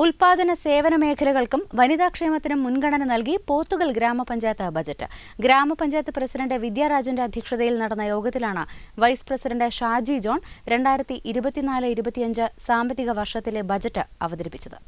ഉൽപാദന സേവന മേഖലകൾക്കും വനിതാക്ഷേമത്തിനും മുൻഗണന നൽകി പോത്തുകൽ ഗ്രാമപഞ്ചായത്ത് ബജറ്റ്. ഗ്രാമപഞ്ചായത്ത് പ്രസിഡന്റ് വിദ്യാരാജന്റെ അധ്യക്ഷതയിൽ നടന്ന യോഗത്തിലാണ് വൈസ് പ്രസിഡന്റ് ഷാജി ജോൺ രണ്ടായിരത്തി ഇരുപത്തിനാല് ഇരുപത്തിയഞ്ച് സാമ്പത്തിക വർഷത്തിലെ ബജറ്റ് അവതരിപ്പിച്ചത്.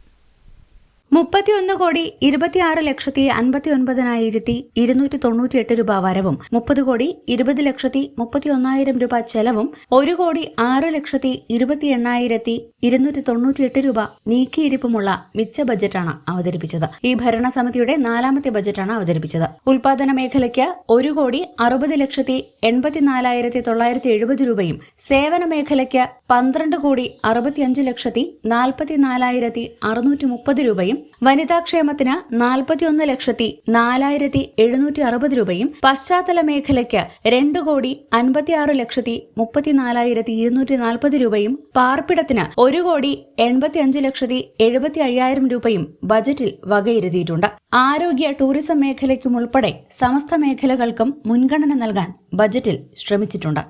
മുപ്പത്തിയൊന്ന് കോടി ഇരുപത്തിയാറ് ലക്ഷത്തി അൻപത്തി ഒൻപതിനായിരത്തി ഇരുന്നൂറ്റി തൊണ്ണൂറ്റിയെട്ട് രൂപ വരവും. മുപ്പത് കോടി ഇരുപത് ലക്ഷത്തി മുപ്പത്തി ഒന്നായിരം രൂപ ചെലവും. ഒരു കോടി ആറ് ലക്ഷത്തി ഇരുപത്തി എണ്ണായിരത്തി ഇരുന്നൂറ്റി തൊണ്ണൂറ്റിയെട്ട് രൂപ നീക്കിയിരിപ്പുമുള്ള മിച്ച ബജറ്റാണ് അവതരിപ്പിച്ചത്. ഈ ഭരണസമിതിയുടെ നാലാമത്തെ ബജറ്റാണ് അവതരിപ്പിച്ചത്. ഉൽപാദന മേഖലയ്ക്ക് ഒരു കോടി അറുപത് ലക്ഷത്തി എൺപത്തിനാലായിരത്തി തൊള്ളായിരത്തി എഴുപത് രൂപയും സേവന മേഖലയ്ക്ക് പന്ത്രണ്ട് കോടി അറുപത്തിയഞ്ച് ലക്ഷത്തി നാൽപ്പത്തിനാലായിരത്തി അറുന്നൂറ്റി മുപ്പത് രൂപയും വനിതാക്ഷേമത്തിന് നാൽപ്പത്തിയൊന്ന് ലക്ഷത്തി നാലായിരത്തി എഴുന്നൂറ്റി അറുപത് രൂപയും പശ്ചാത്തല മേഖലയ്ക്ക് രണ്ട് കോടി അൻപത്തിയാറ് ലക്ഷത്തി മുപ്പത്തിനാലായിരത്തി ഇരുന്നൂറ്റി നാൽപ്പത് രൂപയും പാർപ്പിടത്തിന് ഒരു കോടി എൺപത്തി അഞ്ച് ലക്ഷത്തി എഴുപത്തി അയ്യായിരം രൂപയും ബജറ്റിൽ വകയിരുത്തിയിട്ടുണ്ട്. ആരോഗ്യ ടൂറിസം മേഖലയ്ക്കും ഉൾപ്പെടെ സമസ്ത മേഖലകൾക്കും മുൻഗണന നൽകാൻ ബജറ്റിൽ ശ്രമിച്ചിട്ടുണ്ട്.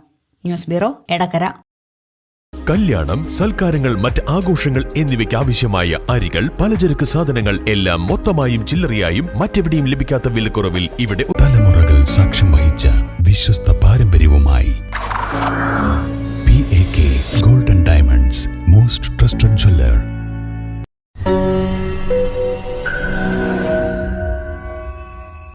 ന്യൂസ് ബ്യൂറോ എടക്കര കല്യാണം സൽക്കാരങ്ങൾ മറ്റ് ആഘോഷങ്ങൾ എന്നിവയ്ക്ക് ആവശ്യമായ അരികൾ പലചരക്ക് സാധനങ്ങൾ എല്ലാം മൊത്തമായും ചില്ലറയായും മറ്റെവിടെയും ലഭിക്കാത്ത വിലക്കുറവിൽ ഇവിടെ തലമുറകൾ സാക്ഷ്യം വഹിച്ച വിശ്വസ്ത പാരമ്പര്യം